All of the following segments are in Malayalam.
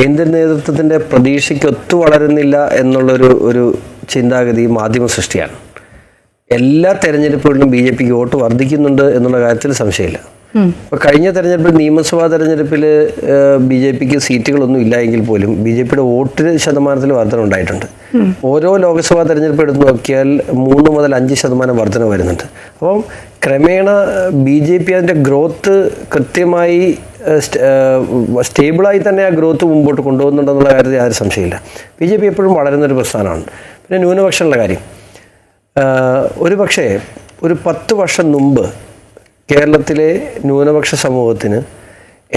കേന്ദ്ര നേതൃത്വത്തിന്റെ പ്രതീക്ഷയ്ക്ക് ഒത്തു വളരുന്നില്ല എന്നുള്ളൊരു ഒരു ചിന്താഗതി മാധ്യമ സൃഷ്ടിയാണ്. എല്ലാ തെരഞ്ഞെടുപ്പുകളിലും ബി ജെ പിക്ക് വോട്ട് വർദ്ധിക്കുന്നുണ്ട് എന്നുള്ള കാര്യത്തിൽ സംശയമില്ല. കഴിഞ്ഞ തെരഞ്ഞെടുപ്പിൽ നിയമസഭാ തെരഞ്ഞെടുപ്പിൽ ബി ജെ പിക്ക് സീറ്റുകളൊന്നും ഇല്ല എങ്കിൽ പോലും ബി ജെ പിയുടെ വോട്ട് ശതമാനത്തിൽ വർധന ഉണ്ടായിട്ടുണ്ട്. ഓരോ ലോക്സഭാ തെരഞ്ഞെടുപ്പ് എടുത്ത് നോക്കിയാൽ മൂന്ന് മുതൽ അഞ്ച് ശതമാനം വർധന വരുന്നുണ്ട്. അപ്പം ക്രമേണ ബി ജെ പി അതിന്റെ ഗ്രോത്ത് കൃത്യമായി സ്റ്റേബിളായി തന്നെ ആ ഗ്രോത്ത് മുമ്പോട്ട് കൊണ്ടുപോകുന്നുണ്ടെന്നുള്ള കാര്യത്തിൽ യാതൊരു സംശയമില്ല ബി ജെ പി എപ്പോഴും വളരുന്നൊരു പ്രസ്ഥാനമാണ്. പിന്നെ ന്യൂനപക്ഷമുള്ള കാര്യം. ഒരു പക്ഷേ ഒരു പത്ത് വർഷം മുമ്പ് കേരളത്തിലെ ന്യൂനപക്ഷ സമൂഹത്തിന്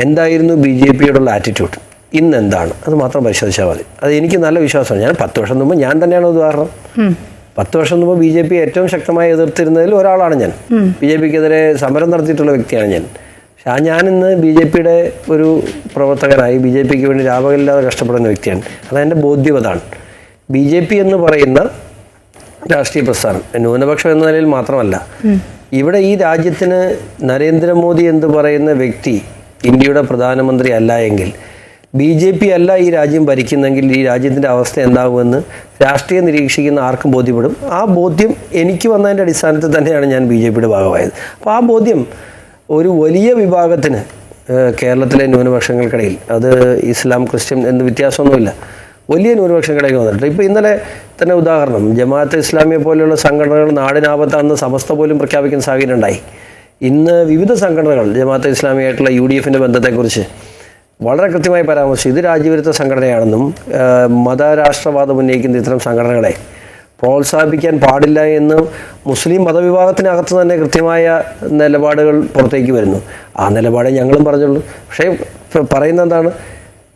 എന്തായിരുന്നു ബി ജെ പിയോടുള്ള ആറ്റിറ്റ്യൂഡ് ഇന്ന് എന്താണ് അത് മാത്രം പരിശോധിച്ചാൽ മതി. അത് എനിക്ക് നല്ല വിശ്വാസമാണ്. ഞാൻ പത്ത് വർഷം മുമ്പ് ഞാൻ തന്നെയാണ് ഉദാഹരണം. പത്ത് വർഷം മുമ്പ് ബി ജെ പി ഏറ്റവും ശക്തമായി എതിർത്തിരുന്നതിൽ ഒരാളാണ് ഞാൻ. ബി ജെ പിക്കെതിരെ സമരം നടത്തിയിട്ടുള്ള വ്യക്തിയാണ് ഞാൻ. പക്ഷെ ആ ഞാനിന്ന് ബി ജെ പിയുടെ ഒരു പ്രവർത്തകനായി ബി ജെ പിക്ക് വേണ്ടി രാപകലില്ലാതെ കഷ്ടപ്പെടുന്ന വ്യക്തിയാണ്. അതെന്റെ ബോധ്യം അതാണ് ബി ജെ പി എന്ന് പറയുന്ന രാഷ്ട്രീയ പ്രസ്ഥാനം ന്യൂനപക്ഷം എന്ന നിലയിൽ മാത്രമല്ല ഇവിടെ ഈ രാജ്യത്തിന് നരേന്ദ്രമോദി എന്ന് പറയുന്ന വ്യക്തി ഇന്ത്യയുടെ പ്രധാനമന്ത്രി അല്ല എങ്കിൽ ബി ജെ പി അല്ല ഈ രാജ്യം ഭരിക്കുന്നെങ്കിൽ ഈ രാജ്യത്തിന്റെ അവസ്ഥ എന്താകുമെന്ന് രാഷ്ട്രീയം നിരീക്ഷിക്കുന്ന ആർക്കും ബോധ്യപ്പെടും. ആ ബോധ്യം എനിക്ക് വന്നതിന്റെ അടിസ്ഥാനത്തിൽ തന്നെയാണ് ഞാൻ ബി ജെ പിയുടെ ഭാഗമായത്. അപ്പോൾ ആ ബോധ്യം ഒരു വലിയ വിഭാഗത്തിന് കേരളത്തിലെ ന്യൂനപക്ഷങ്ങൾക്കിടയിൽ അത് ഇസ്ലാം ക്രിസ്ത്യൻ എന്ന് വ്യത്യാസമൊന്നുമില്ല. വലിയ ന്യൂനപക്ഷങ്ങളിലേക്ക് വന്നിട്ടുണ്ട്. ഇപ്പോൾ ഇന്നലെ തന്നെ ഉദാഹരണം ജമാഅത്ത് ഇസ്ലാമിയെ പോലെയുള്ള സംഘടനകൾ നാടിനാപത്താണെന്ന് സമസ്ത പോലും പ്രഖ്യാപിക്കുന്ന സാഹചര്യം ഉണ്ടായി. ഇന്ന് വിവിധ സംഘടനകൾ ജമാഅത്ത് ഇസ്ലാമിയായിട്ടുള്ള യു ഡി എഫിന്റെ ബന്ധത്തെക്കുറിച്ച് വളരെ കൃത്യമായി പരാമർശിച്ചു. ഇത് രാജ്യവിരുദ്ധ സംഘടനയാണെന്നും മതരാഷ്ട്രവാദം ഉന്നയിക്കുന്ന ഇത്തരം സംഘടനകളെ പ്രോത്സാഹിപ്പിക്കാൻ പാടില്ല എന്ന് മുസ്ലിം മതവിഭാഗത്തിനകത്ത് തന്നെ കൃത്യമായ നിലപാടുകൾ പുറത്തേക്ക് വരുന്നു. ആ നിലപാടേ ഞങ്ങളും പറഞ്ഞുള്ളൂ. പക്ഷേ പറയുന്ന എന്താണ്?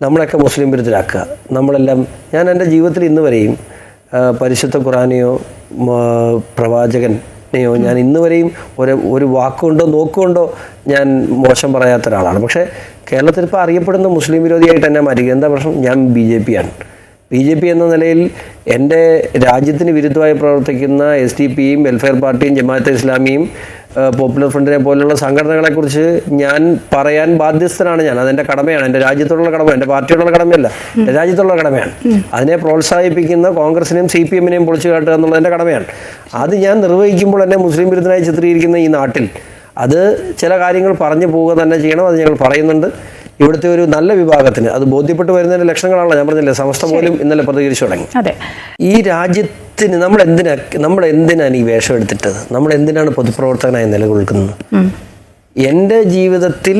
നമ്മളൊക്കെ മുസ്ലിം വിരുദ്ധരാക്കുക നമ്മളെല്ലാം ഞാൻ എന്റെ ജീവിതത്തിൽ ഇന്ന് വരെയും പരിശുദ്ധ ഖുറാനെയോ പ്രവാചകനെയോ ഞാൻ ഇന്ന് വരെയും ഒരു ഒരു വാക്കുകൊണ്ടോ നോക്കുകൊണ്ടോ ഞാൻ മോശം പറയാത്ത ഒരാളാണ്. പക്ഷേ കേരളത്തിൽ ഇപ്പോൾ അറിയപ്പെടുന്ന മുസ്ലിം വിരോധിയായിട്ട് എന്നെ മാറ്റുക എന്താ പ്രശ്നം? ഞാൻ ബി ജെ പി ആണ്. ബി ജെ പി എന്ന നിലയിൽ എന്റെ രാജ്യത്തിന് വിരുദ്ധമായി പ്രവർത്തിക്കുന്ന എസ് ഡി പിയും വെൽഫെയർ പാർട്ടിയും ജമാഅത്തെ ഇസ്ലാമിയും പോപ്പുലർ ഫ്രണ്ടിനെ പോലുള്ള സംഘടനകളെക്കുറിച്ച് ഞാൻ പറയാൻ ബാധ്യസ്ഥനാണ് ഞാൻ. അതെന്റെ കടമയാണ്. എന്റെ രാജ്യത്തോടുള്ള കടമ. എന്റെ പാർട്ടിയോടുള്ള കടമയല്ല. രാജ്യത്തുള്ള കടമയാണ്. അതിനെ പ്രോത്സാഹിപ്പിക്കുന്ന കോൺഗ്രസിനെയും സി പി എമ്മിനെയും പൊളിച്ചു കാട്ടുക എന്നുള്ളത് എന്റെ കടമയാണ്. അത് ഞാൻ നിർവഹിക്കുമ്പോൾ എന്നെ മുസ്ലിം വിരുദ്ധനായി ചിത്രീകരിക്കുന്ന ഈ നാട്ടിൽ അത് ചില കാര്യങ്ങൾ പറഞ്ഞു പോവുക തന്നെ ചെയ്യണം. അത് ഞങ്ങൾ പറയുന്നുണ്ട്. ഇവിടുത്തെ ഒരു നല്ല വിഭാഗത്തിന് അത് ബോധ്യപ്പെട്ട് വരുന്നതിന്റെ ലക്ഷണങ്ങളാണല്ലോ ഞാൻ പറഞ്ഞില്ലേ? സമസ്ത പോലും ഇന്നലെ പ്രതികരിച്ചു തുടങ്ങി. ഈ രാജ്യത്തിന് നമ്മൾ എന്തിനാ നമ്മൾ എന്തിനാണ് ഈ വേഷം എടുത്തിട്ടത്? നമ്മൾ എന്തിനാണ് പൊതുപ്രവർത്തകനായി നിലകൊള്ളുന്നത്? എന്റെ ജീവിതത്തിൽ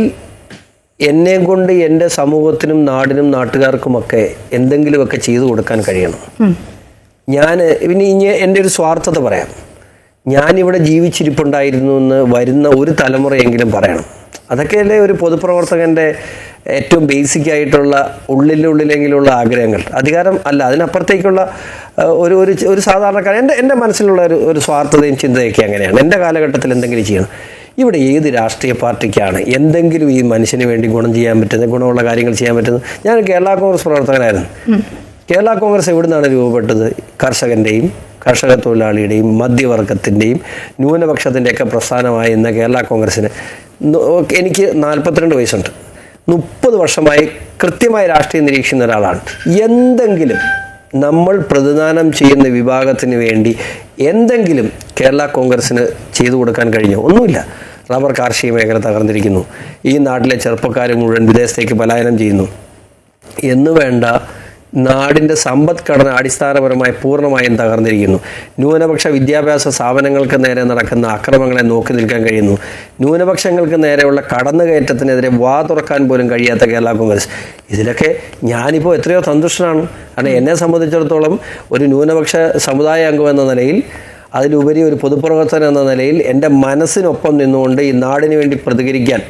എന്നെ കൊണ്ട് എന്റെ സമൂഹത്തിനും നാടിനും നാട്ടുകാർക്കുമൊക്കെ എന്തെങ്കിലുമൊക്കെ ചെയ്തു കൊടുക്കാൻ കഴിയണം. ഞാൻ പിന്നെ ഇനി എന്റെ ഒരു സ്വാർത്ഥത പറയാം. ഞാനിവിടെ ജീവിച്ചിരിപ്പുണ്ടായിരുന്നു എന്ന് വരുന്ന ഒരു തലമുറയെങ്കിലും പറയണം. അതൊക്കെയല്ലേ ഒരു പൊതുപ്രവർത്തകന്റെ ഏറ്റവും ബേസിക് ആയിട്ടുള്ള ഉള്ളിലുള്ളിലെങ്കിലുള്ള ആഗ്രഹങ്ങൾ? അധികാരം അല്ല അതിനപ്പുറത്തേക്കുള്ള ഒരു ഒരു ഒരു സാധാരണക്കാരൻ എന്റെ എന്റെ മനസ്സിലുള്ള ഒരു ഒരു സ്വാർത്ഥതയും ചിന്തയൊക്കെ അങ്ങനെയാണ്. എന്റെ കാലഘട്ടത്തിൽ എന്തെങ്കിലും ചെയ്യണം. ഇവിടെ ഏത് രാഷ്ട്രീയ പാർട്ടിക്കാണ് എന്തെങ്കിലും ഈ മനുഷ്യന് വേണ്ടി ഗുണം ചെയ്യാൻ പറ്റുന്നത് ഗുണമുള്ള കാര്യങ്ങൾ ചെയ്യാൻ പറ്റുന്നത്? ഞാൻ കേരള കോൺഗ്രസ് പ്രവർത്തകനായിരുന്നു. കേരള കോൺഗ്രസ് എവിടുന്നാണ് രൂപപ്പെട്ടത്? കർഷകന്റെയും കർഷക തൊഴിലാളിയുടെയും മധ്യവർഗത്തിന്റെയും ന്യൂനപക്ഷത്തിന്റെയൊക്കെ പ്രസ്ഥാനമായ ഇന്ന് കേരള കോൺഗ്രസ്സിന് എനിക്ക് നാൽപ്പത്തിരണ്ട് വയസ്സുണ്ട്. മുപ്പത് വർഷമായി കൃത്യമായി രാഷ്ട്രീയം നിരീക്ഷിക്കുന്ന ഒരാളാണ്. എന്തെങ്കിലും നമ്മൾ പ്രതിദാനം ചെയ്യുന്ന വിഭാഗത്തിന് വേണ്ടി എന്തെങ്കിലും കേരള കോൺഗ്രസ്സിന് ചെയ്തു കൊടുക്കാൻ കഴിഞ്ഞോ? ഒന്നുമില്ല. റബ്ബർ കാർഷിക മേഖല തകർന്നിരിക്കുന്നു. ഈ നാട്ടിലെ ചെറുപ്പക്കാർ മുഴുവൻ വിദേശത്തേക്ക് പലായനം ചെയ്യുന്നു. എന്ന് വേണ്ട നാടിന്റെ സമ്പദ്ഘടന അടിസ്ഥാനപരമായി പൂർണമായും തകർന്നിരിക്കുന്നു. ന്യൂനപക്ഷ വിദ്യാഭ്യാസ സ്ഥാപനങ്ങൾക്ക് നേരെ നടക്കുന്ന അക്രമങ്ങളെ നോക്കി നിൽക്കാൻ കഴിയുന്നു. ന്യൂനപക്ഷങ്ങൾക്ക് നേരെയുള്ള കടന്നുകയറ്റത്തിനെതിരെ വാ തുറക്കാൻ പോലും കഴിയാത്ത കേരള കോൺഗ്രസ്. ഇതിലൊക്കെ ഞാനിപ്പോൾ എത്രയോ സന്തുഷ്ടനാണ്. കാരണം എന്നെ സംബന്ധിച്ചിടത്തോളം ഒരു ന്യൂനപക്ഷ സമുദായ അംഗം എന്ന നിലയിൽ അതിലുപരി ഒരു പൊതുപ്രവർത്തനം എന്ന നിലയിൽ എന്റെ മനസ്സിനൊപ്പം നിന്നുകൊണ്ട് ഈ നാടിന് വേണ്ടി പ്രതികരിക്കാൻ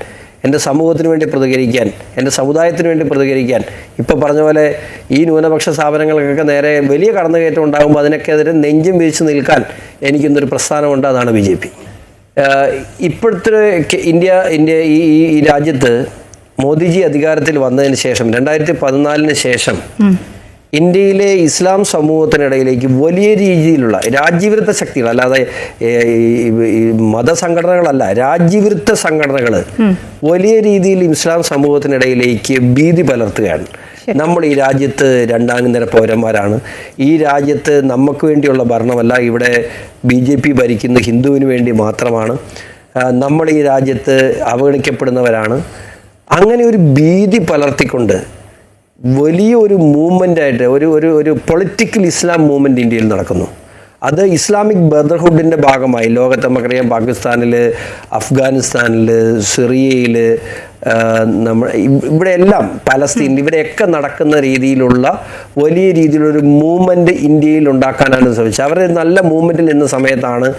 എന്റെ സമൂഹത്തിന് വേണ്ടി പ്രതികരിക്കാൻ എന്റെ സമുദായത്തിന് വേണ്ടി പ്രതികരിക്കാൻ. ഇപ്പോൾ പറഞ്ഞ പോലെ ഈ ന്യൂനപക്ഷ സ്ഥാപനങ്ങൾക്കൊക്കെ നേരെ വലിയ കടന്നുകയറ്റം ഉണ്ടാകുമ്പോൾ അതിനൊക്കെതിരെ നെഞ്ചും വിരിച്ച് നിൽക്കാൻ എനിക്കിന്നൊരു പ്രസ്ഥാനമുണ്ട് അതാണ് ബി ജെ പി. ഇപ്പോഴത്തെ ഇന്ത്യ ഇന്ത്യ ഈ ഈ- രാജ്യത്ത് മോദിജി അധികാരത്തിൽ വന്നതിന് ശേഷം രണ്ടായിരത്തി പതിനാലിന് ശേഷം ഇന്ത്യയിലെ ഇസ്ലാം സമൂഹത്തിനിടയിലേക്ക് വലിയ രീതിയിലുള്ള രാജ്യവിരുദ്ധ ശക്തികൾ അല്ലാതെ മതസംഘടനകളല്ല രാജ്യവിരുദ്ധ സംഘടനകൾ വലിയ രീതിയിൽ ഇസ്ലാം സമൂഹത്തിനിടയിലേക്ക് ഭീതി പലർത്തുകയാണ്. നമ്മൾ ഈ രാജ്യത്ത് രണ്ടാം നിര പൗരന്മാരാണ്. ഈ രാജ്യത്ത് നമുക്ക് വേണ്ടിയുള്ള ഭരണമല്ല ഇവിടെ ബി ജെ പി ഭരിക്കുന്ന ഹിന്ദുവിന് വേണ്ടി മാത്രമാണ്. നമ്മൾ ഈ രാജ്യത്ത് അവഗണിക്കപ്പെടുന്നവരാണ്. അങ്ങനെ ഒരു ഭീതി പലർത്തിക്കൊണ്ട് വലിയ ഒരു മൂവ്മെന്റ് ആയിട്ട് ഒരു ഒരു ഒരു പൊളിറ്റിക്കൽ ഇസ്ലാം മൂവ്മെന്റ് ഇന്ത്യയിൽ നടക്കുന്നു. അത് ഇസ്ലാമിക് ബ്രദർഹുഡിന്റെ ഭാഗമായി ലോകത്ത് നമുക്കറിയാം പാകിസ്ഥാനിൽ അഫ്ഗാനിസ്ഥാനിൽ സിറിയയിൽ നമ്മൾ ഇവിടെ എല്ലാം പലസ്തീൻ ഇവിടെയൊക്കെ നടക്കുന്ന രീതിയിലുള്ള വലിയ രീതിയിലൊരു മൂവ്മെന്റ് ഇന്ത്യയിൽ ഉണ്ടാക്കാനാണ് ശ്രമിച്ചത്. അവർ നല്ല മൂവ്മെന്റിൽ നിന്ന സമയത്താണ്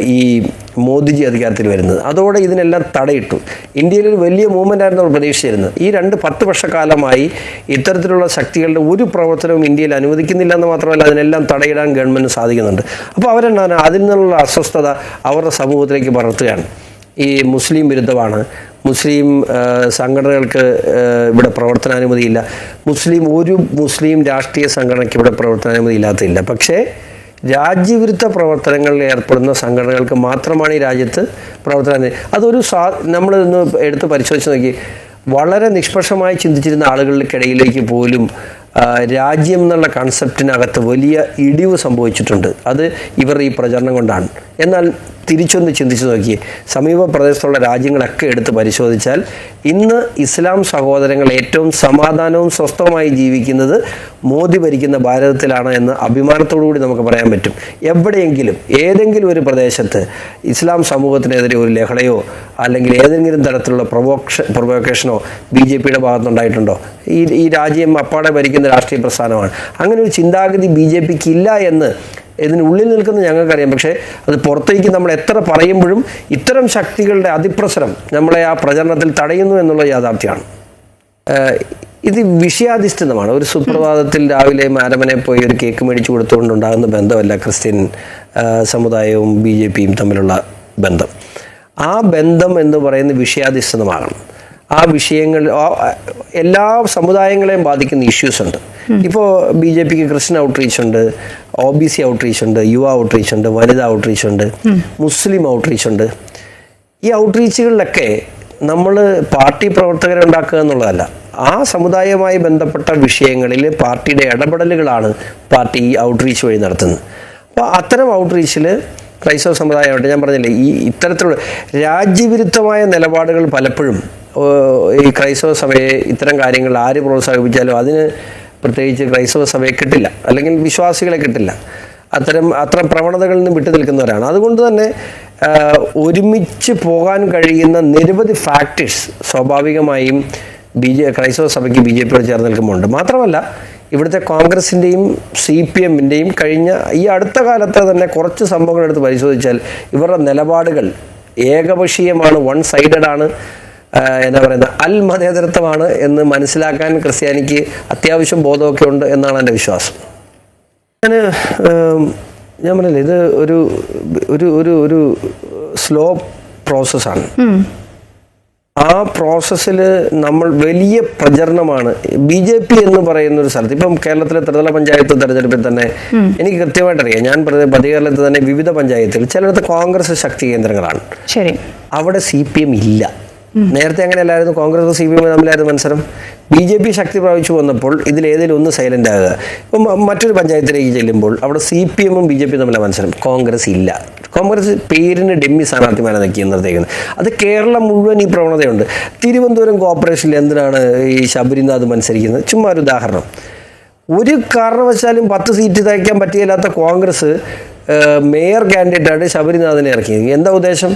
ഈ മോദിജി അധികാരത്തിൽ വരുന്നത്. അതോടെ ഇതിനെല്ലാം തടയിട്ടു. ഇന്ത്യയിൽ ഒരു വലിയ മൂവ്മെന്റ് ആയിരുന്നു നമ്മൾ പ്രതീക്ഷിച്ചിരുന്നത്. ഈ രണ്ട് പത്ത് വർഷക്കാലമായി ഇത്തരത്തിലുള്ള ശക്തികളുടെ ഒരു പ്രവർത്തനവും ഇന്ത്യയിൽ അനുവദിക്കുന്നില്ല എന്ന് മാത്രമല്ല അതിനെല്ലാം തടയിടാൻ ഗവൺമെന്റ് സാധിക്കുന്നുണ്ട്. അപ്പോൾ അവരെന്താണ് അതിൽ നിന്നുള്ള അസ്വസ്ഥത അവരുടെ സമൂഹത്തിലേക്ക് പടർത്തുകയാണ്. ഈ മുസ്ലിം വിരുദ്ധമാണ്. മുസ്ലിം സംഘടനകൾക്ക് ഇവിടെ പ്രവർത്തനാനുമതിയില്ല. മുസ്ലിം ഒരു മുസ്ലിം രാഷ്ട്രീയ സംഘടനയ്ക്ക് ഇവിടെ പ്രവർത്തനാനുമതി ഇല്ലാത്തില്ല പക്ഷേ രാജ്യവിരുദ്ധ പ്രവർത്തനങ്ങളിൽ ഏർപ്പെടുന്ന സംഘടനകൾക്ക് മാത്രമാണ് ഈ രാജ്യത്ത് പ്രവർത്തന അതൊരു നമ്മൾ നമ്മളിന്ന് എടുത്ത് പരിശോധിച്ച് നോക്കി. വളരെ നിഷ്പക്ഷമായി ചിന്തിച്ചിരുന്ന ആളുകൾക്കിടയിലേക്ക് പോലും രാജ്യം എന്നുള്ള കൺസെപ്റ്റിനകത്ത് വലിയ ഇടിവ് സംഭവിച്ചിട്ടുണ്ട്. അത് ഇവർ ഈ പ്രചരണം കൊണ്ടാണ്. എന്നാൽ തിരിച്ചൊന്ന് ചിന്തിച്ചു നോക്കിയേ. സമീപ പ്രദേശത്തുള്ള രാജ്യങ്ങളൊക്കെ എടുത്ത് പരിശോധിച്ചാൽ ഇന്ന് ഇസ്ലാം സഹോദരങ്ങൾ ഏറ്റവും സമാധാനവും സ്വസ്ഥവുമായി ജീവിക്കുന്നത് മോദി ഭരിക്കുന്ന ഭാരതത്തിലാണ് എന്ന് അഭിമാനത്തോടു കൂടി നമുക്ക് പറയാൻ പറ്റും. എവിടെയെങ്കിലും ഏതെങ്കിലും ഒരു പ്രദേശത്ത് ഇസ്ലാം സമൂഹത്തിനെതിരെ ഒരു ലഹളയോ അല്ലെങ്കിൽ ഏതെങ്കിലും തരത്തിലുള്ള പ്രൊവോക്ഷ പ്രൊവോക്കേഷനോ ബി ജെ പിയുടെ ഭാഗത്തുണ്ടായിട്ടുണ്ടോ ഈ ഈ രാജ്യം അപ്പാടെ ഭരിക്കുന്ന രാഷ്ട്രീയ പ്രസ്ഥാനമാണ്. അങ്ങനെ ഒരു ചിന്താഗതി ബി ജെ പിക്ക് ഇല്ല എന്ന് ഇതിനുള്ളിൽ നിൽക്കുന്ന ഞങ്ങൾക്കറിയാം. പക്ഷേ അത് പുറത്തേക്ക് നമ്മൾ എത്ര പറയുമ്പോഴും ഇത്തരം ശക്തികളുടെ അതിപ്രസരം നമ്മളെ ആ പ്രചരണത്തിൽ തടയുന്നു എന്നുള്ള യാഥാർത്ഥ്യമാണ്. ഇത് വിഷയാധിഷ്ഠിതമാണ്. ഒരു സുപ്രഭാതത്തിൽ രാവിലെ മാരമനെ പോയി ഒരു കേക്ക് മേടിച്ചു കൊടുത്തുകൊണ്ടുണ്ടാകുന്ന ബന്ധമല്ല ക്രിസ്ത്യൻ സമുദായവും ബി ജെ പിയും തമ്മിലുള്ള ബന്ധം. ആ ബന്ധം എന്ന് പറയുന്ന വിഷയാധിഷ്ഠിതമാകണം. ആ വിഷയങ്ങൾ എല്ലാ സമുദായങ്ങളെയും ബാധിക്കുന്ന ഇഷ്യൂസ് ഉണ്ട്. ഇപ്പോൾ ബി ജെ പിക്ക് ക്രിസ്ത്യൻ ഔട്ട്റീച്ച് ഉണ്ട്. ഒ ബി സി ഔട്ട്റീച്ച് ഉണ്ട് യുവ ഔട്ട്റീച്ച് ഉണ്ട് വനിതാ ഔട്ട്റീച്ച് ഉണ്ട് മുസ്ലിം ഔട്ട്റീച്ച് ഉണ്ട്. ഈ ഔട്ട്റീച്ചുകളിലൊക്കെ നമ്മൾ പാർട്ടി പ്രവർത്തകരെ ഉണ്ടാക്കുക എന്നുള്ളതല്ല. ആ സമുദായവുമായി ബന്ധപ്പെട്ട വിഷയങ്ങളിൽ പാർട്ടിയുടെ ഇടപെടലുകളാണ് പാർട്ടി ഈ ഔട്ട്റീച്ച് വഴി നടത്തുന്നത്. അപ്പോൾ അത്തരം ഔട്ട്റീച്ചിൽ ക്രൈസ്തവ സമുദായമായിട്ട് ഞാൻ പറഞ്ഞില്ലേ ഈ ഇത്തരത്തിലുള്ള രാജ്യവിരുദ്ധമായ നിലപാടുകൾ പലപ്പോഴും ഈ ക്രൈസ്തവ സഭയെ ഇത്തരം കാര്യങ്ങൾ ആര് പ്രോത്സാഹിപ്പിച്ചാലും അതിന് പ്രത്യേകിച്ച് ക്രൈസ്തവ സഭയെ കിട്ടില്ല. അല്ലെങ്കിൽ വിശ്വാസികളെ കിട്ടില്ല. അത്തരം അത്ര പ്രവണതകളിൽ നിന്ന് വിട്ടു നിൽക്കുന്നവരാണ്. അതുകൊണ്ട് തന്നെ ഒരുമിച്ച് പോകാൻ കഴിയുന്ന നിരവധി ഫാക്ടേഴ്സ് സ്വാഭാവികമായും ബി ജെ ക്രൈസ്തവ സഭയ്ക്ക് ബി ജെ പിയോട് ചേർന്ന് നിൽക്കുമ്പോണ്ട് മാത്രമല്ല ഇവിടുത്തെ കോൺഗ്രസിന്റെയും സി പി എമ്മിന്റെയും കഴിഞ്ഞ ഈ അടുത്ത കാലത്തെ തന്നെ കുറച്ച് സംഭവങ്ങൾ എടുത്ത് പരിശോധിച്ചാൽ ഇവരുടെ നിലപാടുകൾ ഏകപക്ഷീയമാണ് വൺ സൈഡഡ് ആണ്. എന്താ പറയുന്നത് അൽ മതേതരത്വമാണ് എന്ന് മനസ്സിലാക്കാൻ ക്രിസ്ത്യാനിക്ക് അത്യാവശ്യം ബോധമൊക്കെ ഉണ്ട് എന്നാണ് എന്റെ വിശ്വാസം. ഞാൻ ഞാൻ പറഞ്ഞില്ലേ ഇത് ഒരു ഒരു ഒരു ഒരു സ്ലോ പ്രോസസ്സാണ്. ആ പ്രോസസ്സിൽ നമ്മൾ വലിയ പ്രചരണമാണ്. ബി ജെ പി എന്ന് പറയുന്ന ഒരു സ്ഥലത്ത് ഇപ്പം കേരളത്തിലെ ത്രിതല പഞ്ചായത്ത് തെരഞ്ഞെടുപ്പിൽ തന്നെ എനിക്ക് കൃത്യമായിട്ടറിയാം. ഞാൻ പ്രതി- പതികേരളത്തിൽ തന്നെ വിവിധ പഞ്ചായത്തിൽ ചിലയിടത്ത് കോൺഗ്രസ് ശക്തി കേന്ദ്രങ്ങളാണ്. ശരി. അവിടെ സി പി എം ഇല്ല. നേരത്തെ അങ്ങനെയല്ലായിരുന്നു കോൺഗ്രസ് സി പി എം തമ്മിലായിരുന്നു മത്സരം. ബി ജെ പി ശക്തി പ്രാപിച്ചു വന്നപ്പോൾ ഇതിൽ ഏതെങ്കിലും ഒന്ന് സൈലന്റ് ആകുക. ഇപ്പം മറ്റൊരു പഞ്ചായത്തിലേക്ക് ചെല്ലുമ്പോൾ അവിടെ സി പി എമ്മും ബി ജെ പി തമ്മിലെ മത്സരം കോൺഗ്രസ് ഇല്ല. കോൺഗ്രസ് പേരിന് ഡെമ്മി സ്ഥാനാർത്ഥിമാരെ നിർത്തിയിരിക്കുന്നത് അത് കേരളം മുഴുവൻ ഈ പ്രവണതയുണ്ട്. തിരുവനന്തപുരം കോർപ്പറേഷനിൽ എന്തിനാണ് ഈ ശബരിനാഥ് മത്സരിക്കുന്നത്? ചുമ്മാ ഒരു ഉദാഹരണം. ഒരു കാരണവശാലും പത്ത് സീറ്റ് തയ്ക്കാൻ പറ്റിയില്ലാത്ത കോൺഗ്രസ് മേയർ കാൻഡിഡേറ്റായിട്ട് ശബരിനാഥിനെ ഇറക്കിയത് എന്താ ഉദ്ദേശം?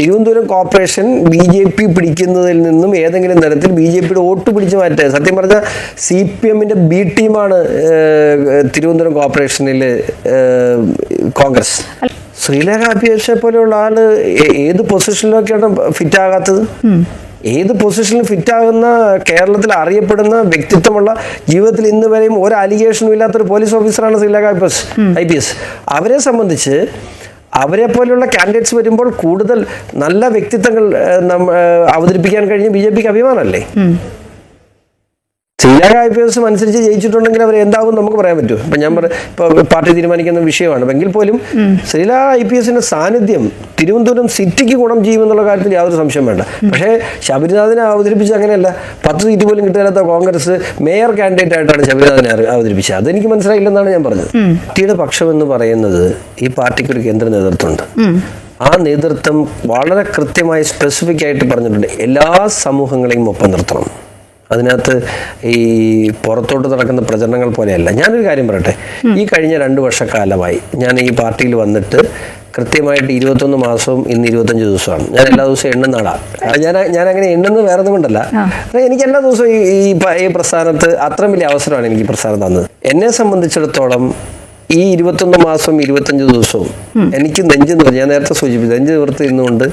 Thiruvananthapuram corporation B J P പിടിക്കുന്നതിൽ നിന്നും ഏതെങ്കിലും തരത്തിൽ ബി ജെ പിയുടെ വോട്ട് പിടിച്ചു മാറ്റുക സത്യം പറഞ്ഞാൽ സി പി എമ്മിന്റെ ബി ടീമാണ് തിരുവനന്തപുരം കോർപ്പറേഷനിൽ കോൺഗ്രസ്. ശ്രീലേഖ അഭിയേഷെ പോലെയുള്ള ആൾ ഏത് പൊസിഷനിലൊക്കെയാണ് ഫിറ്റ് ആകാത്തത് ഏത് പൊസിഷനിൽ ഫിറ്റ് ആകുന്ന കേരളത്തിൽ അറിയപ്പെടുന്ന വ്യക്തിത്വമുള്ള ജീവിതത്തിൽ ഇന്ന് വരെയും ഒരു അലിഗേഷനും ഇല്ലാത്തൊരു പോലീസ് ഓഫീസറാണ് ശ്രീലേഖ ഐ പി എസ്. അവരെ സംബന്ധിച്ച് അവരെ പോലെയുള്ള കാൻഡിഡേറ്റ്സ് വരുമ്പോൾ കൂടുതൽ നല്ല വ്യക്തിത്വങ്ങൾ അവതരിപ്പിക്കാൻ കഴിഞ്ഞ് ബി ജെ പിക്ക് അഭിമാനമല്ലേ? ശ്രീലങ്ക ഐ പി എസും അനുസരിച്ച് ജയിച്ചിട്ടുണ്ടെങ്കിൽ അവർ എന്താകും നമുക്ക് പറയാൻ പറ്റുമോ ഇപ്പം ഞാൻ പറ ഇപ്പോൾ പാർട്ടി തീരുമാനിക്കുന്ന വിഷയമാണ്. എങ്കിൽ പോലും ശ്രീല ഐ പി എസിന്റെ സാന്നിധ്യം തിരുവനന്തപുരം സിറ്റിക്ക് ഗുണം ചെയ്യുമെന്നുള്ള കാര്യത്തിൽ യാതൊരു സംശയം വേണ്ട. പക്ഷേ ശബരിനാഥിനെ അവതരിപ്പിച്ച് അങ്ങനെയല്ല പത്ത് സീറ്റ് പോലും കിട്ടാത്ത കോൺഗ്രസ് മേയർ കാൻഡിഡേറ്റ് ആയിട്ടാണ് ശബരിനാഥിനെ അവതരിപ്പിച്ചത്. അതെനിക്ക് മനസ്സിലായില്ലെന്നാണ് ഞാൻ പറഞ്ഞത്. കുട്ടിയുടെ പക്ഷം എന്ന് പറയുന്നത് ഈ പാർട്ടിക്ക് ഒരു കേന്ദ്ര നേതൃത്വമുണ്ട്. ആ നേതൃത്വം വളരെ കൃത്യമായി സ്പെസിഫിക് ആയിട്ട് പറഞ്ഞിട്ടുണ്ട്. എല്ലാ സമൂഹങ്ങളെയും ഒപ്പം നിർത്തണം. അതിനകത്ത് ഈ പുറത്തോട്ട് നടക്കുന്ന പ്രചരണങ്ങൾ പോലെയല്ല. ഞാനൊരു കാര്യം പറയട്ടെ. ഈ കഴിഞ്ഞ രണ്ട് വർഷക്കാലമായി ഞാൻ ഈ പാർട്ടിയിൽ വന്നിട്ട് കൃത്യമായിട്ട് ഇരുപത്തൊന്ന് മാസവും ഇന്ന് ഇരുപത്തഞ്ച് ദിവസമാണ്. ഞാൻ എല്ലാ ദിവസവും എണ്ണുന്ന ആളാണ് ഞാൻ ഞാൻ അങ്ങനെ എണ്ണുന്നത് വേറെ ഒന്നും കൊണ്ടല്ല എനിക്ക് എല്ലാ ദിവസവും ഈ ഈ പ്രസ്ഥാനത്ത് അത്രയും വലിയ അവസരമാണ് എനിക്ക് പ്രസ്ഥാനം തന്നത്. എന്നെ സംബന്ധിച്ചിടത്തോളം ഈ ഇരുപത്തൊന്ന് മാസം ഇരുപത്തഞ്ച് ദിവസവും എനിക്ക് നെഞ്ച് നിർത്തി ഞാൻ നേരത്തെ സൂചിപ്പിച്ചു. നെഞ്ച് നിവർത്തി ഇരുന്നുകൊണ്ട്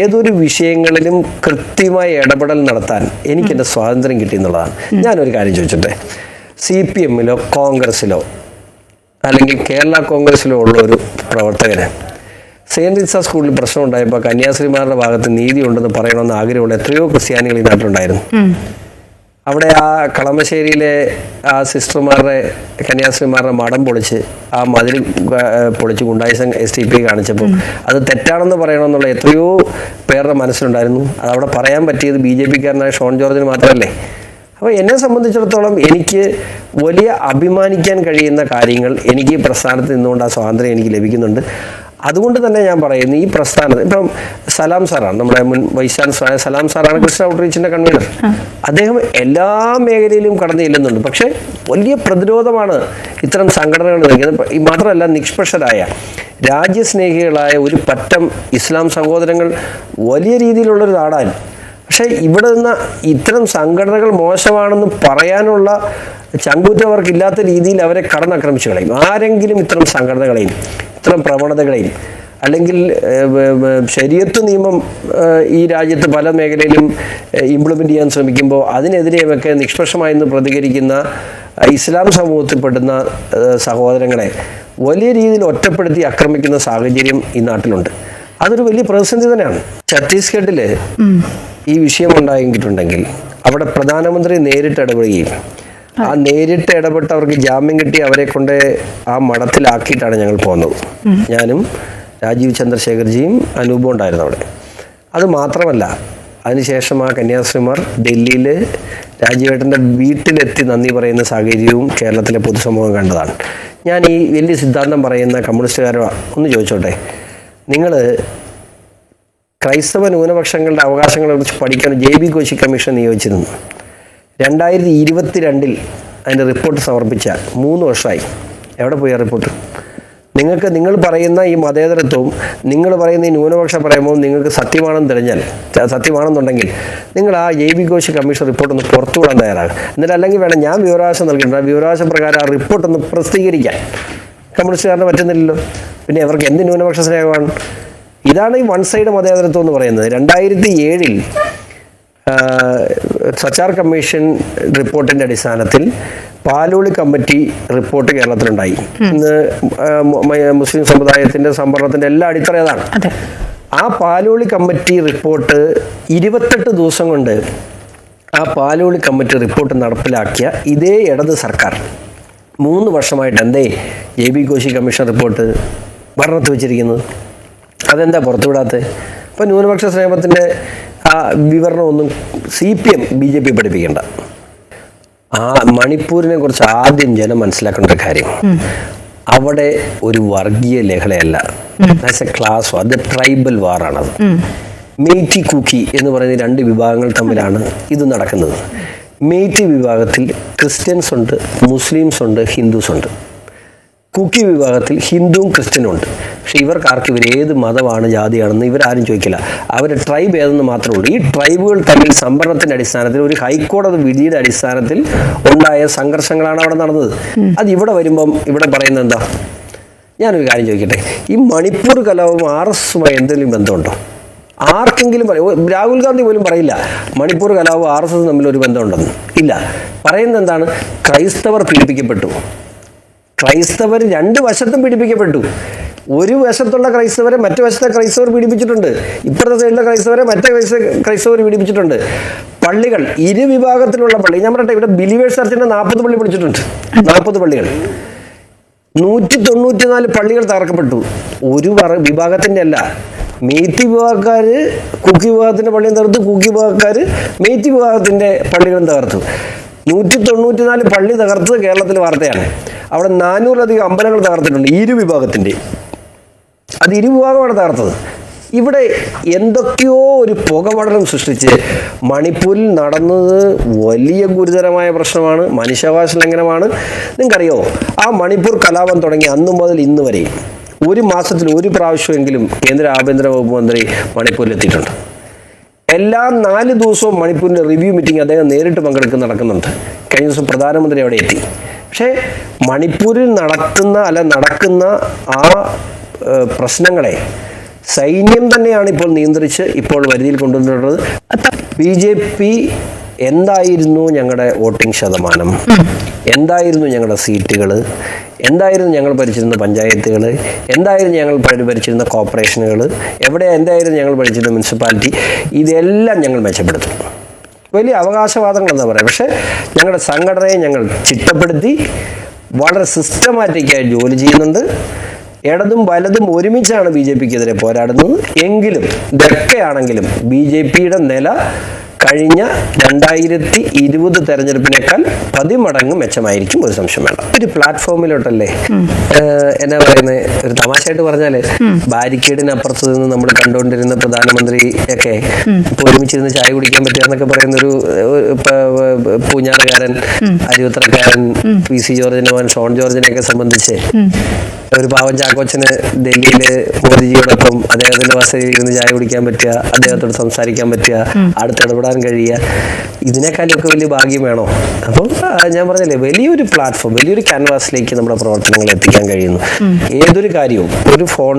ഏതൊരു വിഷയങ്ങളിലും കൃത്യമായ ഇടപെടൽ നടത്താൻ എനിക്ക് എന്റെ സ്വാതന്ത്ര്യം കിട്ടി എന്നുള്ളതാണ്. ഞാനൊരു കാര്യം ചോദിച്ചോട്ടെ? സി പി എമ്മിലോ കോൺഗ്രസ്സിലോ അല്ലെങ്കിൽ കേരള കോൺഗ്രസ്സിലോ ഉള്ള ഒരു പ്രവർത്തകന് സെയിന്റ് ലിസ സ്കൂളിൽ പ്രശ്നം ഉണ്ടായപ്പോൾ കന്യാസ്ത്രീമാരുടെ ഭാഗത്ത് നീതി ഉണ്ടെന്ന് പറയണമെന്ന് ആഗ്രഹമുള്ള എത്രയോ ക്രിസ്ത്യാനികൾ ഈ നാട്ടിലുണ്ടായിരുന്നു. അവിടെ ആ കളമശ്ശേരിയിലെ ആ സിസ്റ്റർമാരുടെ കന്യാസ്ത്രീമാരുടെ മഠം പൊളിച്ച് ആ മതിൽ പൊളിച്ച് ഗുണ്ടായി സംഘ എസ് ടി പി കാണിച്ചപ്പോൾ അത് തെറ്റാണെന്ന് പറയണമെന്നുള്ള എത്രയോ പേരുടെ മനസ്സിലുണ്ടായിരുന്നു. അത് അവിടെ പറയാൻ പറ്റിയത് ബി ജെ പിക്കാരനായ ഷോൺ ജോർജിന് മാത്രമല്ലേ? അപ്പോൾ എന്നെ സംബന്ധിച്ചിടത്തോളം എനിക്ക് വലിയ അഭിമാനിക്കാൻ കഴിയുന്ന കാര്യങ്ങൾ എനിക്ക് പ്രസ്ഥാനത്ത് നിന്നുകൊണ്ട് ആ സ്വാതന്ത്ര്യം എനിക്ക് ലഭിക്കുന്നുണ്ട്. അതുകൊണ്ട് തന്നെ ഞാൻ പറയുന്നു ഈ പ്രസ്ഥാനത്ത് ഇപ്പം സലാം സാറാണ് നമ്മുടെ മുൻ വൈസ് സലാം സാറാണ് കൃഷ്ണ ഔട്ട്റീച്ചിന്റെ കൺവീനർ. അദ്ദേഹം എല്ലാ മേഖലയിലും കടന്നു ചെല്ലുന്നുണ്ട്. പക്ഷേ വലിയ പ്രതിരോധമാണ് ഇത്തരം സംഘടനകൾ നൽകുന്നത് ഈ മാത്രമല്ല നിഷ്പക്ഷരായ രാജ്യസ്നേഹികളായ ഒരു പറ്റം ഇസ്ലാം സഹോദരങ്ങൾ വലിയ രീതിയിലുള്ളൊരു നാടാൻ പക്ഷേ ഇവിടെ നിന്ന് ഇത്തരം സംഘടനകൾ മോശമാണെന്ന് പറയാനുള്ള ചങ്കൂറ്റം അവർക്കില്ലാത്ത രീതിയിൽ അവരെ കടന്നാക്രമിച്ചു കളയും. ആരെങ്കിലും ഇത്തരം സംഘടനകളെയും ഇത്തരം പ്രവണതകളെയും അല്ലെങ്കിൽ ശരീഅത്ത് നിയമം ഈ രാജ്യത്ത് പല മേഖലയിലും ഇംപ്ലിമെന്റ് ചെയ്യാൻ ശ്രമിക്കുമ്പോൾ അതിനെതിരെയൊക്കെ നിഷ്പക്ഷമായി നിന്ന് പ്രതികരിക്കുന്ന ഇസ്ലാം സമൂഹത്തിൽപ്പെടുന്ന സഹോദരങ്ങളെ വലിയ രീതിയിൽ ഒറ്റപ്പെടുത്തി ആക്രമിക്കുന്ന സാഹചര്യം ഈ നാട്ടിലുണ്ട്. അതൊരു വലിയ പ്രതിസന്ധി തന്നെയാണ്. ഛത്തീസ്ഗഡിൽ ഈ വിഷയം ഉണ്ടായിട്ടുണ്ടെങ്കിൽ അവിടെ പ്രധാനമന്ത്രി നേരിട്ട് ഇടപെടുകയും ആ നേരിട്ട് ഇടപെട്ട് അവർക്ക് ജാമ്യം കിട്ടി അവരെ കൊണ്ട് ആ മഠത്തിലാക്കിയിട്ടാണ് ഞങ്ങൾ പോകുന്നത്. ഞാനും രാജീവ് ചന്ദ്രശേഖർജിയും അനൂപും ഉണ്ടായിരുന്നു അവിടെ. അത് മാത്രമല്ല അതിനുശേഷം ആ കന്യാസ്ത്രീമാർ ഡൽഹിയിൽ രാജീവേട്ടന്റെ വീട്ടിലെത്തി നന്ദി പറയുന്ന സാഹചര്യവും കേരളത്തിലെ പൊതുസമൂഹം കണ്ടതാണ്. ഞാൻ ഈ വലിയ സിദ്ധാന്തം പറയുന്ന കമ്മ്യൂണിസ്റ്റുകാരോ ഒന്ന് ചോദിച്ചോട്ടെ? നിങ്ങൾ ക്രൈസ്തവ ന്യൂനപക്ഷങ്ങളുടെ അവകാശങ്ങളെക്കുറിച്ച് പഠിക്കാൻ ജെ ബി കോശി കമ്മീഷൻ നിയോഗിച്ചിരുന്നു. രണ്ടായിരത്തി ഇരുപത്തിരണ്ടിൽ അതിന്റെ റിപ്പോർട്ട് സമർപ്പിച്ച മൂന്ന് വർഷമായി. എവിടെ പോയി ആ റിപ്പോർട്ട്? നിങ്ങൾക്ക് നിങ്ങൾ പറയുന്ന ഈ മതേതരത്വവും നിങ്ങൾ പറയുന്ന ഈ ന്യൂനപക്ഷ പറയുമ്പോൾ നിങ്ങൾക്ക് സത്യമാണെന്ന് തെളിഞ്ഞാൽ സത്യമാണെന്നുണ്ടെങ്കിൽ നിങ്ങൾ ആ ജെ ബി കോശി കമ്മീഷൻ റിപ്പോർട്ടൊന്ന് പുറത്തുവിടാൻ തയ്യാറാകും എന്നിട്ട് അല്ലെങ്കിൽ വേണം ഞാൻ വിവരാവകാശം നൽകിയിട്ടുണ്ട്. ആ വിവരാവകാശ പ്രകാരം ആ റിപ്പോർട്ടൊന്ന് പ്രസിദ്ധീകരിക്കാൻ. കമ്മ്യൂണിസ്റ്റുകാരന് പറ്റുന്നില്ലല്ലോ. പിന്നെ അവർക്ക് എന്ത് ന്യൂനപക്ഷ സ്നേഹമാണ്? ഇതാണ് ഈ വൺ സൈഡ് മതേതരത്വം എന്ന് പറയുന്നത്. രണ്ടായിരത്തി ഏഴിൽ സച്ചാർ കമ്മീഷൻ റിപ്പോർട്ടിന്റെ അടിസ്ഥാനത്തിൽ പാലോളി കമ്മിറ്റി റിപ്പോർട്ട് കേരളത്തിലുണ്ടായി. ഇന്ന് മുസ്ലിം സമുദായത്തിന്റെ സംവരണത്തിന്റെ എല്ലാ അടിത്തറ അതാണ് അതെ. ആ പാലോളി കമ്മിറ്റി റിപ്പോർട്ട് ഇരുപത്തെട്ട് ദിവസം കൊണ്ട് ആ പാലോളി കമ്മിറ്റി റിപ്പോർട്ട് നടപ്പിലാക്കിയ ഇതേ ഇടത് സർക്കാർ. മൂന്ന് വർഷമായിട്ട് എന്തേ? A B Koshy commission report ഭരണത്ത് വെച്ചിരിക്കുന്നത്. അതെന്താ പുറത്തുവിടാത്തത്? അപ്പം ന്യൂനപക്ഷ സ്നേഹത്തിന്റെ ആ വിവരണമൊന്നും C P M B J P പഠിപ്പിക്കേണ്ട. ആ മണിപ്പൂരിനെ കുറിച്ച് ആദ്യം ജനം മനസ്സിലാക്കേണ്ട ഒരു കാര്യം. അവിടെ ഒരു വർഗീയ ലഹളയല്ല ആസ് എ ക്ലാസ് അത് ട്രൈബൽ വാറാണത് മെയ്റ്റി കുക്കി എന്ന് പറയുന്ന രണ്ട് വിഭാഗങ്ങൾ തമ്മിലാണ് ഇത് നടക്കുന്നത്. മെയ്റ്റി വിഭാഗത്തിൽ ക്രിസ്ത്യൻസ് ഉണ്ട് മുസ്ലിംസ് ഉണ്ട് ഹിന്ദുസ് ഉണ്ട്. കുക്കി വിഭാഗത്തിൽ ഹിന്ദുവും ക്രിസ്ത്യനും ഉണ്ട്. പക്ഷേ ഇവർക്ക് ആർക്കും ഇവർ ഏത് മതമാണ് ജാതിയാണെന്ന് ഇവരാരും ചോദിക്കില്ല. അവർ ട്രൈബ് ഏതെന്ന് മാത്രമേ ഉള്ളൂ. ഈ ട്രൈബുകൾ തമ്മിൽ സംവരണത്തിന്റെ അടിസ്ഥാനത്തിൽ ഒരു ഹൈക്കോടതി വിധിയുടെ അടിസ്ഥാനത്തിൽ ഉണ്ടായ സംഘർഷങ്ങളാണ് അവിടെ നടന്നത്. അത് ഇവിടെ വരുമ്പം ഇവിടെ പറയുന്നത് എന്താ? ഞാനൊരു കാര്യം ചോദിക്കട്ടെ. ഈ മണിപ്പൂർ കലാപം ആർ എസ് എസുമായി എന്തെങ്കിലും ബന്ധമുണ്ടോ? ആർക്കെങ്കിലും പറയും രാഹുൽ ഗാന്ധി പോലും പറയില്ല. മണിപ്പൂർ കലാപം ആർ എസ് എസ് തമ്മിൽ ഒരു ബന്ധമുണ്ടെന്ന്. ഇല്ല. പറയുന്നത് എന്താണ്? ക്രൈസ്തവർ പീഡിപ്പിക്കപ്പെട്ടു. ക്രൈസ്തവർ രണ്ട് വശത്തും പീഡിപ്പിക്കപ്പെട്ടു. ഒരു വശത്തുള്ള ക്രൈസ്തവരെ മറ്റു വശത്തെ ക്രൈസ്തവർ പീഡിപ്പിച്ചിട്ടുണ്ട്. ഇപ്പുറത്തെ സൈഡിലെ ക്രൈസ്തവരെ മറ്റേ ക്രൈസ്ത ക്രൈസ്തവർ പീഡിപ്പിച്ചിട്ടുണ്ട്. പള്ളികൾ ഇരു വിഭാഗത്തിലുള്ള പള്ളി. ഞാൻ പറയട്ടെ ഇവിടെ ബിലീവേഴ്സ് ചർച്ചിന്റെ നാൽപ്പത് പള്ളി പിടിച്ചിട്ടുണ്ട് നാൽപ്പത് പള്ളികൾ. നൂറ്റി തൊണ്ണൂറ്റിനാല് പള്ളികൾ തകർക്കപ്പെട്ടു. ഒരു വിഭാഗത്തിന്റെ അല്ല. മെയ്ത്തി വിഭാഗക്കാര് കുക്കി വിഭാഗത്തിന്റെ പള്ളിയും തകർത്തു. കുക്കി വിഭാഗക്കാര് മെയ്ത്തി വിഭാഗത്തിന്റെ പള്ളികളും തകർത്തു. നൂറ്റി തൊണ്ണൂറ്റിനാല് പള്ളി തകർത്തത് കേരളത്തിൽ വാർത്തയാണ്. അവിടെ നാനൂറിലധികം അമ്പലങ്ങൾ തകർത്തിട്ടുണ്ട് ഇരു വിഭാഗത്തിന്റെ അത് ഇരുവിഭാഗമാണ് തകർത്തത്. ഇവിടെ എന്തൊക്കെയോ ഒരു പുകപടലം സൃഷ്ടിച്ച് മണിപ്പൂരിൽ നടന്നത് വലിയ ഗുരുതരമായ പ്രശ്നമാണ് മനുഷ്യാവകാശ ലംഘനമാണ്. നിങ്ങൾക്കറിയോ ആ മണിപ്പൂർ കലാപം തുടങ്ങി അന്നു മുതൽ ഇന്ന് വരെ ഒരു മാസത്തിൽ ഒരു പ്രാവശ്യമെങ്കിലും കേന്ദ്ര ആഭ്യന്തര വകുപ്പ് മന്ത്രി മണിപ്പൂരിലെത്തിയിട്ടുണ്ട് എല്ലാ നാല് ദിവസവും മണിപ്പൂരിന്റെ റിവ്യൂ മീറ്റിംഗ് അദ്ദേഹം നേരിട്ട് പങ്കെടുക്കുന്ന നടക്കുന്നുണ്ട്. കഴിഞ്ഞ ദിവസം പ്രധാനമന്ത്രി അവിടെ എത്തി. പക്ഷേ മണിപ്പൂരിൽ നടത്തുന്ന അല്ല നടക്കുന്ന ആ പ്രശ്നങ്ങളെ സൈന്യം തന്നെയാണ് ഇപ്പോൾ നിയന്ത്രിച്ച് ഇപ്പോൾ വരുതിയിൽ കൊണ്ടുവന്നിട്ടുള്ളത്. ബി ജെ പി എന്തായിരുന്നു ഞങ്ങളുടെ വോട്ടിംഗ് ശതമാനം? എന്തായിരുന്നു ഞങ്ങളുടെ സീറ്റുകൾ എന്തായിരുന്നു ഞങ്ങൾ ഭരിച്ചിരുന്ന പഞ്ചായത്തുകൾ? എന്തായിരുന്നു ഞങ്ങൾ പഠിച്ചിരുന്ന കോർപ്പറേഷനുകൾ? എവിടെ എന്തായിരുന്നു ഞങ്ങൾ ഭരിച്ചിരുന്ന മുനിസിപ്പാലിറ്റി? ഇതെല്ലാം ഞങ്ങൾ മെച്ചപ്പെടുത്തും. വലിയ അവകാശവാദങ്ങളെന്ന് പറയാം. പക്ഷേ ഞങ്ങളുടെ സംഘടനയെ ഞങ്ങൾ ചിട്ടപ്പെടുത്തി വളരെ സിസ്റ്റമാറ്റിക്കായി ജോലി ചെയ്യുന്നുണ്ട്. ഇടതും വലതും ഒരുമിച്ചാണ് ബി ജെ പിക്കെതിരെ പോരാടുന്നത്. എങ്കിലും ഇതൊക്കെയാണെങ്കിലും ബി ജെ പിയുടെ നില കഴിഞ്ഞ രണ്ടായിരത്തി ഇരുപത് തെരഞ്ഞെടുപ്പിനേക്കാൾ പതിമടങ്ങ് മെച്ചമായിരിക്കും ഒരു സംശയം വേണ്ട ഒരു പ്ലാറ്റ്ഫോമിലോട്ടല്ലേ? എന്നാ പറയുന്നത് ഒരു തമാശയായിട്ട് പറഞ്ഞാൽ ബാരിക്കേഡിനപ്പുറത്ത് നിന്ന് നമ്മൾ കണ്ടുകൊണ്ടിരുന്ന പ്രധാനമന്ത്രി ഒക്കെ ഒരുമിച്ചിരുന്ന് ചായ കുടിക്കാൻ പറ്റുക എന്നൊക്കെ പറയുന്ന ഒരു പൂഞ്ഞാറുകാരൻ അരിയുത്തറക്കാരൻ പി സി ജോർജിനെ മോൻ ഷോൺ ജോർജിനെയൊക്കെ സംബന്ധിച്ച് ഒരു പാവം ചാക്കോച്ചന് ഡൽഹിയിൽ മോദിജിയോടൊപ്പം അദ്ദേഹത്തിന്റെ വസതിയിൽ ഇരുന്ന് ചായ കുടിക്കാൻ പറ്റുക അദ്ദേഹത്തോട് സംസാരിക്കാൻ പറ്റുക അടുത്ത് ഇടപെടാൻ കഴിയുക. ഇതിനേക്കാളൊക്കെ വലിയ ഭാഗ്യം വേണോ? അപ്പം ഞാൻ പറഞ്ഞല്ലേ വലിയൊരു പ്ലാറ്റ്ഫോം വലിയൊരു ക്യാൻവാസിലേക്ക് നമ്മുടെ പ്രവർത്തനങ്ങൾ എത്തിക്കാൻ കഴിയുന്നു. ഏതൊരു കാര്യവും ഒരു ഫോൺ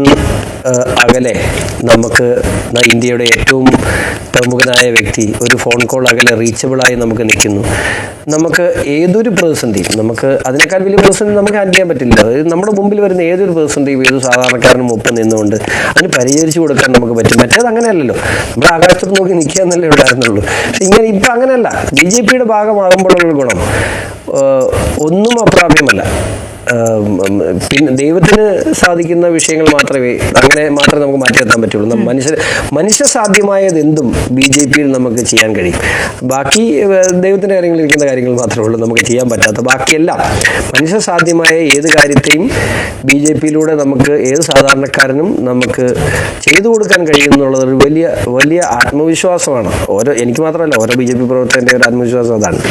അകലെ നമുക്ക് ഇന്ത്യയുടെ ഏറ്റവും പ്രമുഖനായ വ്യക്തി ഒരു ഫോൺ കോൾ അകലെ റീച്ചബിളായി നമുക്ക് നിൽക്കുന്നു. നമുക്ക് ഏതൊരു പ്രതിസന്ധി നമുക്ക് അതിനേക്കാൾ വലിയ പ്രതിസന്ധി നമുക്ക് ഹാൻഡിൽ ചെയ്യാൻ പറ്റില്ല. നമ്മുടെ മുമ്പിൽ വരുന്ന ഏതൊരു പ്രതിസന്ധിയും ഏത് സാധാരണക്കാരനും ഒപ്പം നിന്നുകൊണ്ട് അതിന് പരിചരിച്ചു കൊടുക്കാൻ നമുക്ക് പറ്റും. മറ്റേത് അങ്ങനെയല്ലല്ലോ. നമ്മൾ ആകാശത്ത് നോക്കി നിൽക്കുക എന്നല്ലേ ഉണ്ടായിരുന്നുള്ളൂ പക്ഷെ ഇങ്ങനെ ഇപ്പം അങ്ങനെയല്ല. ബി ജെ പിയുടെ ഭാഗമാകുമ്പോഴുള്ള ഗുണം ഒന്നും അപ്രാപ്യമല്ല. പിന്നെ ദൈവത്തിന് സാധിക്കുന്ന വിഷയങ്ങൾ മാത്രമേ അങ്ങനെ മാത്രമേ നമുക്ക് മാറ്റിയെത്താൻ പറ്റുള്ളൂ. മനുഷ്യർ മനുഷ്യ സാധ്യമായത് എന്തും ബി ജെ പിയിൽ നമുക്ക് ചെയ്യാൻ കഴിയും. ബാക്കി ദൈവത്തിന്റെ കാര്യങ്ങളിൽ ഇരിക്കുന്ന കാര്യങ്ങൾ മാത്രമേ ഉള്ളൂ നമുക്ക് ചെയ്യാൻ പറ്റാത്ത. ബാക്കിയെല്ലാം മനുഷ്യ സാധ്യമായ ഏത് കാര്യത്തെയും ബി ജെ പിയിലൂടെ നമുക്ക് ഏത് സാധാരണക്കാരനും നമുക്ക് ചെയ്തു കൊടുക്കാൻ കഴിയും എന്നുള്ളത് ഒരു വലിയ വലിയ ആത്മവിശ്വാസമാണ്. ഓരോ എനിക്ക് മാത്രമല്ല ഓരോ ബി ജെ പി പ്രവർത്തകന്റെ ഒരു ആത്മവിശ്വാസം അതാണ്.